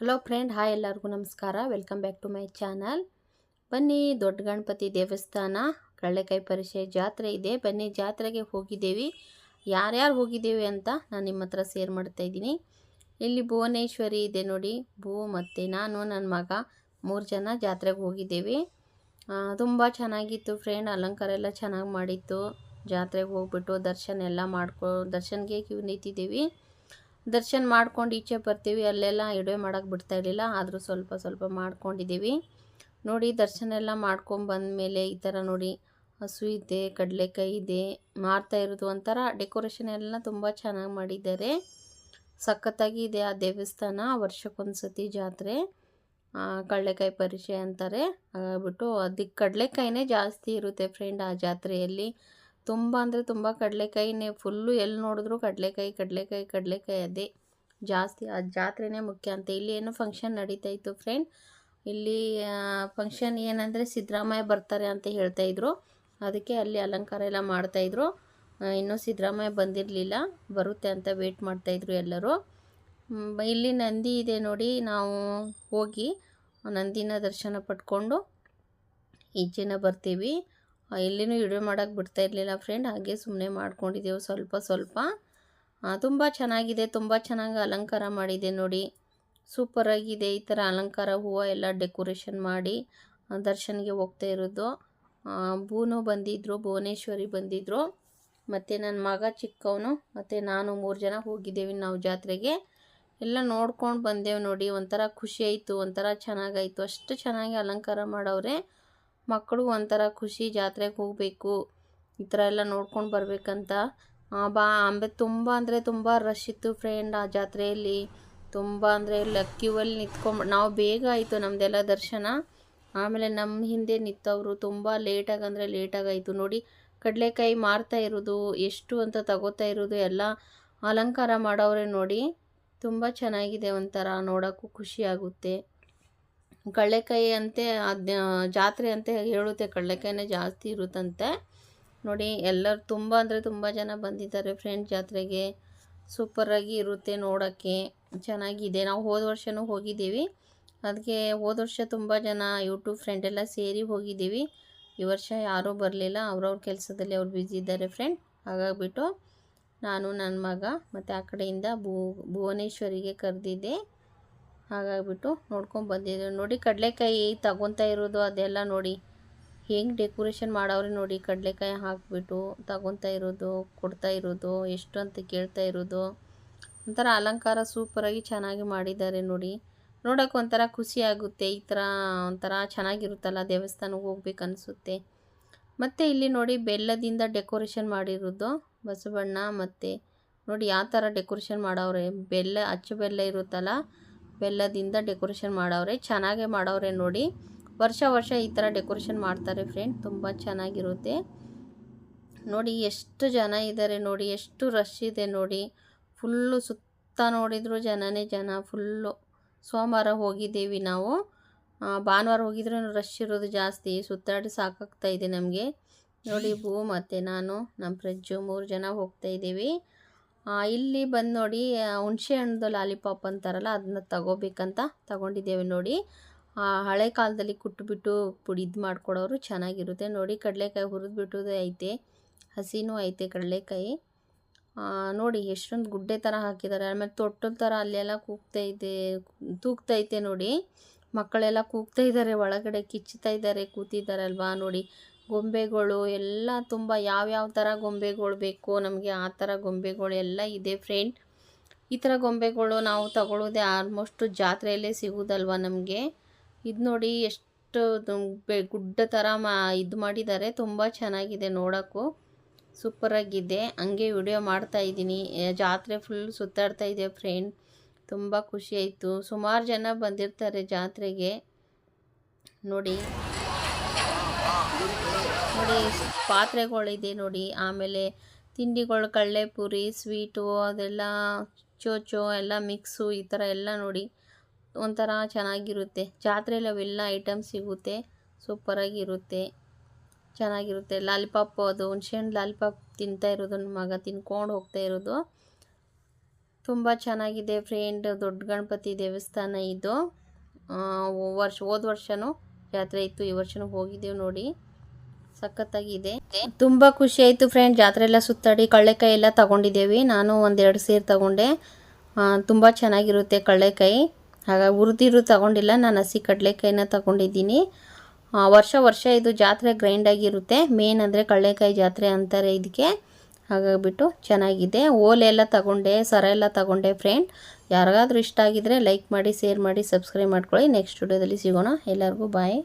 Hello friend hi ಎಲ್ಲರಿಗೂ ನಮಸ್ಕಾರ. Welcome back to my channel ಬನ್ನಿ, ದೊಡ್ಡ ಗಣಪತಿ ದೇವಸ್ಥಾನ, ಕಳ್ಳೆಕಾಯಿ ಪರಿಷೆ ಜಾತ್ರೆ ಇದೆ. ಬನ್ನಿ, ಜಾತ್ರೆಗೆ ಹೋಗಿದ್ದೇವೆ. ಯಾರ್ಯಾರು ಹೋಗಿದ್ದೇವೆ ಅಂತ ನಾನು ನಿಮ್ಮ ಹತ್ರ ಸೇರ್ ಮಾಡ್ತಾ ಇದ್ದೀನಿ. ಇಲ್ಲಿ ಭುವನೇಶ್ವರಿ ಇದೆ ನೋಡಿ. ಭೂ ಮತ್ತು ನಾನು ನನ್ನ ಮಗ ಮೂರು ಜನ ಜಾತ್ರೆಗೆ ಹೋಗಿದ್ದೇವೆ. ತುಂಬ ಚೆನ್ನಾಗಿತ್ತು ಫ್ರೆಂಡ್ ಅಲಂಕಾರ ಎಲ್ಲ ಚೆನ್ನಾಗಿ ಮಾಡಿತ್ತು. ಜಾತ್ರೆಗೆ ಹೋಗ್ಬಿಟ್ಟು ದರ್ಶನ ಎಲ್ಲ ಮಾಡ್ಕೊ, ದರ್ಶನ್ಗೆ ಕ್ಯೂ ನಿಂತಿದ್ದೀವಿ. ದರ್ಶನ ಮಾಡ್ಕೊಂಡು ಈಚೆ ಬರ್ತೀವಿ, ಅಲ್ಲೆಲ್ಲ ಎಡವೆ ಮಾಡೋಕ್ಕೆ ಬಿಡ್ತಾ ಇರಲಿಲ್ಲ, ಆದರೂ ಸ್ವಲ್ಪ ಸ್ವಲ್ಪ ಮಾಡ್ಕೊಂಡಿದ್ದೀವಿ. ನೋಡಿ, ದರ್ಶನ ಎಲ್ಲ ಮಾಡ್ಕೊಂಡು ಬಂದಮೇಲೆ ಈ ಥರ ನೋಡಿ, ಹಸು ಇದೆ, ಕಡಲೆಕಾಯಿ ಇದೆ, ಮಾರ್ತಾ ಇರೋದು ಒಂಥರ ಡೆಕೋರೇಷನ್ ಎಲ್ಲ ತುಂಬ ಚೆನ್ನಾಗಿ ಮಾಡಿದ್ದಾರೆ. ಸಖತ್ತಾಗಿ ಇದೆ ಆ ದೇವಸ್ಥಾನ ವರ್ಷಕ್ಕೊಂದು ಸತಿ ಜಾತ್ರೆ ಕಡಲೆಕಾಯಿ ಪರಿಚಯ ಅಂತಾರೆ. ಹಾಗಾಗ್ಬಿಟ್ಟು, ಅದಕ್ಕೆ ಕಡಲೆಕಾಯಿನೇ ಜಾಸ್ತಿ ಇರುತ್ತೆ ಫ್ರೆಂಡ್ ಆ ಜಾತ್ರೆಯಲ್ಲಿ. ತುಂಬ ಅಂದರೆ ತುಂಬ ಕಡಲೆಕಾಯಿನೇ ಫುಲ್ಲು ಎಲ್ಲಿ ನೋಡಿದ್ರು ಕಡಲೆಕಾಯಿ ಕಡಲೆಕಾಯಿ ಕಡಲೆಕಾಯಿ ಅದೇ. ಜಾಸ್ತಿ ಆ ಜಾತ್ರೆನೇ ಮುಖ್ಯ ಅಂತ. ಇಲ್ಲಿ ಏನೋ ಫಂಕ್ಷನ್ ನಡೀತಾ ಇತ್ತು ಫ್ರೆಂಡ್ ಇಲ್ಲಿ ಫಂಕ್ಷನ್ ಏನಂದರೆ ಸಿದ್ದರಾಮಯ್ಯ ಬರ್ತಾರೆ ಅಂತ ಹೇಳ್ತಾಯಿದ್ರು ಅದಕ್ಕೆ ಅಲ್ಲಿ ಅಲಂಕಾರ ಎಲ್ಲ ಮಾಡ್ತಾಯಿದ್ರು ಇನ್ನೂ ಸಿದ್ದರಾಮಯ್ಯ ಬಂದಿರಲಿಲ್ಲ. ಬರುತ್ತೆ ಅಂತ ವೇಟ್ ಮಾಡ್ತಾಯಿದ್ರು ಎಲ್ಲರೂ. ಇಲ್ಲಿ ನಂದಿ ಇದೆ ನೋಡಿ. ನಾವು ಹೋಗಿ ನಂದಿನ ದರ್ಶನ ಪಡ್ಕೊಂಡು ಈಚೆನ ಬರ್ತೀವಿ. ಎಲ್ಲಿನೂ ವಿಡಿಯೋ ಮಾಡೋಕ್ಕೆ ಬಿಡ್ತಾ ಇರಲಿಲ್ಲ ಫ್ರೆಂಡ್ ಹಾಗೆ ಸುಮ್ಮನೆ ಮಾಡ್ಕೊಂಡಿದ್ದೆವು ಸ್ವಲ್ಪ ಸ್ವಲ್ಪ. ತುಂಬ ಚೆನ್ನಾಗಿದೆ, ತುಂಬ ಚೆನ್ನಾಗಿ ಅಲಂಕಾರ ಮಾಡಿದೆ ನೋಡಿ. ಸೂಪರಾಗಿದೆ ಈ ಥರ ಅಲಂಕಾರ, ಹೂವು ಎಲ್ಲ ಡೆಕೋರೇಷನ್ ಮಾಡಿ ದರ್ಶನಿಗೆ ಹೋಗ್ತಾ ಇರೋದು. ಬೂನು ಬಂದಿದ್ದರು ಭುವನೇಶ್ವರಿ ಬಂದಿದ್ದರು ಮತ್ತು ನನ್ನ ಮಗ ಚಿಕ್ಕವನು, ಮತ್ತು ನಾನು ಮೂರು ಜನ ಹೋಗಿದ್ದೇವೆ ನಾವು ಜಾತ್ರೆಗೆ. ಎಲ್ಲ ನೋಡ್ಕೊಂಡು ಬಂದೆವು ನೋಡಿ. ಒಂಥರ ಖುಷಿ ಆಯಿತು, ಒಂಥರ ಚೆನ್ನಾಗಾಯಿತು ಅಷ್ಟು ಚೆನ್ನಾಗಿ ಅಲಂಕಾರ ಮಾಡವ್ರೆ. ಮಕ್ಕಳು ಒಂಥರ ಖುಷಿ ಜಾತ್ರೆಗೆ ಹೋಗಬೇಕು. ಈ ಥರ ಎಲ್ಲ ನೋಡ್ಕೊಂಡು ಬರಬೇಕಂತ. ಬಾ, ಅಂಬೆ ತುಂಬ ಅಂದರೆ ತುಂಬ ರಶ್ ಇತ್ತು ಫ್ರೆಂಡ್ ಆ ಜಾತ್ರೆಯಲ್ಲಿ. ತುಂಬ ಅಂದರೆ ಕ್ಯೂವಲ್ಲಿ ನಿಂತ್ಕೊಂಡು ನಾವು ಬೇಗ ಆಯಿತು ನಮ್ಮದೆಲ್ಲ ದರ್ಶನ. ಆಮೇಲೆ ನಮ್ಮ ಹಿಂದೆ ನಿಂತವರು ತುಂಬ ಲೇಟಾಗಿ ಅಂದರೆ ಲೇಟಾಗಾಯಿತು ನೋಡಿ, ಕಡಲೆಕಾಯಿ ಮಾರ್ತಾ ಇರೋದು, ಎಷ್ಟು ಅಂತ ತಗೋತಾ ಇರೋದು ಎಲ್ಲ ಅಲಂಕಾರ ಮಾಡೋವ್ರೆ ನೋಡಿ. ತುಂಬ ಚೆನ್ನಾಗಿದೆ ಒಂಥರ ನೋಡೋಕ್ಕೂ ಖುಷಿ ಆಗುತ್ತೆ. ಕಡಲೆಕಾಯಿ ಅಂತೆ ಅದು ಜಾತ್ರೆ ಅಂತ ಹೇಳುತ್ತೆ. ಕಡಲೆಕಾಯಿನೇ ಜಾಸ್ತಿ ಇರುತ್ತಂತೆ. ನೋಡಿ, ಎಲ್ಲರೂ ತುಂಬ ಅಂದರೆ ತುಂಬ ಜನ ಬಂದಿದ್ದಾರೆ ಫ್ರೆಂಡ್ ಜಾತ್ರೆಗೆ. ಸೂಪರಾಗಿ ಇರುತ್ತೆ ನೋಡೋಕ್ಕೆ. ಚೆನ್ನಾಗಿದೆ. ನಾವು ಹೋದ ವರ್ಷವೂ ಹೋಗಿದ್ದೀವಿ. ಅದಕ್ಕೆ ಹೋದ ವರ್ಷ ತುಂಬ ಜನ ಯೂಟ್ಯೂಬ್ ಫ್ರೆಂಡ್ ಎಲ್ಲ ಸೇರಿ ಹೋಗಿದ್ದೀವಿ. ಈ ವರ್ಷ ಯಾರೂ ಬರಲಿಲ್ಲ. ಅವ್ರವ್ರ ಕೆಲಸದಲ್ಲಿ ಅವ್ರು ಬ್ಯುಸಿ ಇದ್ದಾರೆ ಫ್ರೆಂಡ್ ಹಾಗಾಗಿಬಿಟ್ಟು ನಾನು ನನ್ನ ಮಗ ಮತ್ತು ಆ ಕಡೆಯಿಂದ ಭುವನೇಶ್ವರಿಗೆ ಕರೆದಿದ್ದೆ. ಹಾಗಾಗ್ಬಿಟ್ಟು ನೋಡ್ಕೊಂಡು ಬಂದಿದ್ದೆ ನೋಡಿ, ಕಡಲೆಕಾಯಿ ತಗೊತಾ ಇರೋದು ಅದೆಲ್ಲ ನೋಡಿ. ಹೆಂಗೆ ಡೆಕೋರೇಷನ್ ಮಾಡವ್ರೆ ನೋಡಿ, ಕಡಲೆಕಾಯಿ ಹಾಕಿಬಿಟ್ಟು ತಗೊತಾ ಇರೋದು, ಕೊಡ್ತಾ ಇರೋದು ಎಷ್ಟು ಅಂತ ಕೇಳ್ತಾ ಇರೋದು. ಒಂಥರ ಅಲಂಕಾರ ಸೂಪರಾಗಿ ಚೆನ್ನಾಗಿ ಮಾಡಿದ್ದಾರೆ ನೋಡಿ. ನೋಡೋಕೆ ಒಂಥರ ಖುಷಿ ಆಗುತ್ತೆ, ಈ ಥರ ಒಂಥರ ಚೆನ್ನಾಗಿರುತ್ತಲ್ಲ ದೇವಸ್ಥಾನಕ್ಕೆ ಹೋಗ್ಬೇಕು ಅನಿಸುತ್ತೆ. ಮತ್ತು ಇಲ್ಲಿ ನೋಡಿ, ಬೆಲ್ಲದಿಂದ ಡೆಕೋರೇಷನ್ ಮಾಡಿರೋದು ಬಸವಣ್ಣ ಮತ್ತು ನೋಡಿ, ಯಾವ ಥರ ಡೆಕೋರೇಷನ್ ಮಾಡವ್ರೆ. ಬೆಲ್ಲ, ಅಚ್ಚು ಬೆಲ್ಲ ಇರುತ್ತಲ್ಲ ಬೆಲ್ಲದಿಂದ ಡೆಕೋರೇಷನ್ ಮಾಡವ್ರೆ, ಚೆನ್ನಾಗೆ ಮಾಡವ್ರೆ ನೋಡಿ. ವರ್ಷ ವರ್ಷ ಈ ಥರ ಡೆಕೋರೇಷನ್ ಮಾಡ್ತಾರೆ ಫ್ರೆಂಡ್, ತುಂಬ ಚೆನ್ನಾಗಿರುತ್ತೆ. ನೋಡಿ ಎಷ್ಟು ಜನ ಇದ್ದಾರೆ ನೋಡಿ, ಎಷ್ಟು ರಶ್ ಇದೆ ನೋಡಿ. ಫುಲ್ಲು ಸುತ್ತ ನೋಡಿದ್ರು ಜನನೇ ಜನ, ಫುಲ್ಲು. ಸೋಮವಾರ ಹೋಗಿದ್ದೀವಿ ನಾವು. ಭಾನುವಾರ ಹೋಗಿದ್ರೂ ರಶ್ ಇರೋದು ಜಾಸ್ತಿ, ಸುತ್ತಾಡಿ ಸಾಕಾಗ್ತಾ ಇದೆ ನಮಗೆ. ನೋಡಿ ಭೂ ಮತ್ತು ನಾನು, ನಮ್ಮ ಪ್ರಜ್ಜು ಮೂರು ಜನ ಹೋಗ್ತಾ ಇದ್ದೀವಿ. ಇಲ್ಲಿ ಬಂದು ನೋಡಿ ಹುಣಸೆ ಹಣ್ಣದು ಲಾಲಿಪಾಪ್ ಅಂತಾರಲ್ಲ ಅದನ್ನ ತಗೋಬೇಕಂತ ತಗೊಂಡಿದ್ದೇವೆ ನೋಡಿ. ಹಳೆ ಕಾಲದಲ್ಲಿ ಕುಟ್ಬಿಟ್ಟು ಪುಡಿ ಇದು ಮಾಡ್ಕೊಡೋರು ಚೆನ್ನಾಗಿರುತ್ತೆ ನೋಡಿ. ಕಡಲೆಕಾಯಿ ಹುರಿದ್ಬಿಟ್ಟುದೇ ಐತೆ, ಹಸಿನೂ ಐತೆ ಕಡಲೆಕಾಯಿ. ನೋಡಿ ಎಷ್ಟೊಂದು ಗುಡ್ಡೆ ಥರ ಹಾಕಿದ್ದಾರೆ ಆಮೇಲೆ ತೊಟ್ಟದ ಥರ ಅಲ್ಲೆಲ್ಲ ಕೂಗ್ತಾ ಇದೆ ತೂಗ್ತೈತೆ ನೋಡಿ. ಮಕ್ಕಳೆಲ್ಲ ಕೂಗ್ತಾ ಇದ್ದಾರೆ ಒಳಗಡೆ ಕಿಚ್ಚುತ್ತಾ ಇದ್ದಾರೆ ಕೂತಿದ್ದಾರೆ ಅಲ್ವಾ ನೋಡಿ. ಗೊಂಬೆಗಳು ಎಲ್ಲ ತುಂಬ ಯಾವ್ಯಾವ ಥರ ಗೊಂಬೆಗಳು ಬೇಕು ನಮಗೆ ಆ ಥರ ಗೊಂಬೆಗಳು ಎಲ್ಲ ಇದೆ ಫ್ರೆಂಡ್ ಈ ಥರ ಗೊಂಬೆಗಳು ನಾವು ತಗೊಳ್ಳೋದೇ ಆಲ್ಮೋಸ್ಟು ಜಾತ್ರೆಯಲ್ಲೇ ಸಿಗೋದಲ್ವ ನಮಗೆ. ಇದು ನೋಡಿ ಎಷ್ಟು ಗುಡ್ಡ ಥರ ಮಾ, ಇದು ಮಾಡಿದ್ದಾರೆ. ತುಂಬ ಚೆನ್ನಾಗಿದೆ ನೋಡೋಕ್ಕೂ. ಸೂಪರಾಗಿದೆ ಹಂಗೆ ವಿಡಿಯೋ ಮಾಡ್ತಾ ಇದ್ದೀನಿ. ಜಾತ್ರೆ ಫುಲ್ ಸುತ್ತಾಡ್ತಾ ಇದೆ ಫ್ರೆಂಡ್ ತುಂಬ ಖುಷಿ ಆಯಿತು. ಸುಮಾರು ಜನ ಬಂದಿರ್ತಾರೆ ಜಾತ್ರೆಗೆ. ನೋಡಿ. ನೋಡಿ, ಪಾತ್ರೆಗಳಿದೆ ನೋಡಿ. ಆಮೇಲೆ ತಿಂಡಿಗಳು, ಕಡಲೆಪುರಿ, ಸ್ವೀಟು, ಅದೆಲ್ಲ ಚೋಚೋ, ಎಲ್ಲ ಮಿಕ್ಸು, ಈ ಥರ ಎಲ್ಲ ನೋಡಿ. ಒಂಥರ ಚೆನ್ನಾಗಿರುತ್ತೆ. ಜಾತ್ರೆಯಲ್ಲಿ ಅವೆಲ್ಲ ಐಟಮ್ ಸಿಗುತ್ತೆ. ಸೂಪರಾಗಿರುತ್ತೆ. ಚೆನ್ನಾಗಿರುತ್ತೆ. ಲಾಲಿಪಾಪ್ ಅದು, ಹುಣ್ಸೆಹಣ್ಣು ಲಾಲಿಪಾಪ್ ತಿಂತಾ ಇರೋದು ನನ್ನ ಮಗ, ತಿನ್ಕೊಂಡು ಹೋಗ್ತಾ ಇರೋದು. ತುಂಬ ಚೆನ್ನಾಗಿದೆ. ಫ್ರೆಂಡ್ ದೊಡ್ಡ ಗಣಪತಿ ದೇವಸ್ಥಾನ ಇದು. ವರ್ಷ, ಹೋದ ವರ್ಷನೂ ಜಾತ್ರೆ ಇತ್ತು, ಈ ವರ್ಷನೂ ಹೋಗಿದ್ದೇವೆ ನೋಡಿ. ಸಖತ್ತಾಗಿದೆ ತುಂಬ ಖುಷಿ ಆಯಿತು ಫ್ರೆಂಡ್ ಜಾತ್ರೆ ಎಲ್ಲ ಸುತ್ತಾಡಿ ಕಳ್ಳೆಕಾಯಿ ಎಲ್ಲ ತಗೊಂಡಿದ್ದೇವೆ. ನಾನು ಒಂದೆರಡು ಸೇರು ತಗೊಂಡೆ. ತುಂಬ ಚೆನ್ನಾಗಿರುತ್ತೆ ಕಳ್ಳೆಕಾಯಿ. ಹಾಗಾಗಿ ಹುರಿದಿರು ತಗೊಂಡಿಲ್ಲ, ನಾನು ಹಸಿ ಕಡಲೆಕಾಯಿನ ತಗೊಂಡಿದ್ದೀನಿ. ವರ್ಷ ವರ್ಷ ಇದು ಜಾತ್ರೆ ಗ್ರೈಂಡಾಗಿರುತ್ತೆ ಮೇನ್ ಅಂದರೆ ಕಳ್ಳೆಕಾಯಿ ಜಾತ್ರೆ ಅಂತಾರೆ ಇದಕ್ಕೆ. ಹಾಗಾಗಿಬಿಟ್ಟು ಚೆನ್ನಾಗಿದೆ. ಓಲೆ ಎಲ್ಲ ತಗೊಂಡೆ, ಸರ ಎಲ್ಲ ತಗೊಂಡೆ ಫ್ರೆಂಡ್ ಯಾರಿಗಾದ್ರೂ ಇಷ್ಟ ಆಗಿದ್ರೆ ಲೈಕ್ ಮಾಡಿ ಶೇರ್ ಮಾಡಿ ಸಬ್ಸ್ಕ್ರೈಬ್ ಮಾಡ್ಕೊಳ್ಳಿ. ನೆಕ್ಸ್ಟ್ ವಿಡಿಯೋದಲ್ಲಿ ಸಿಗೋಣ. ಎಲ್ಲರಿಗೂ ಬಾಯ್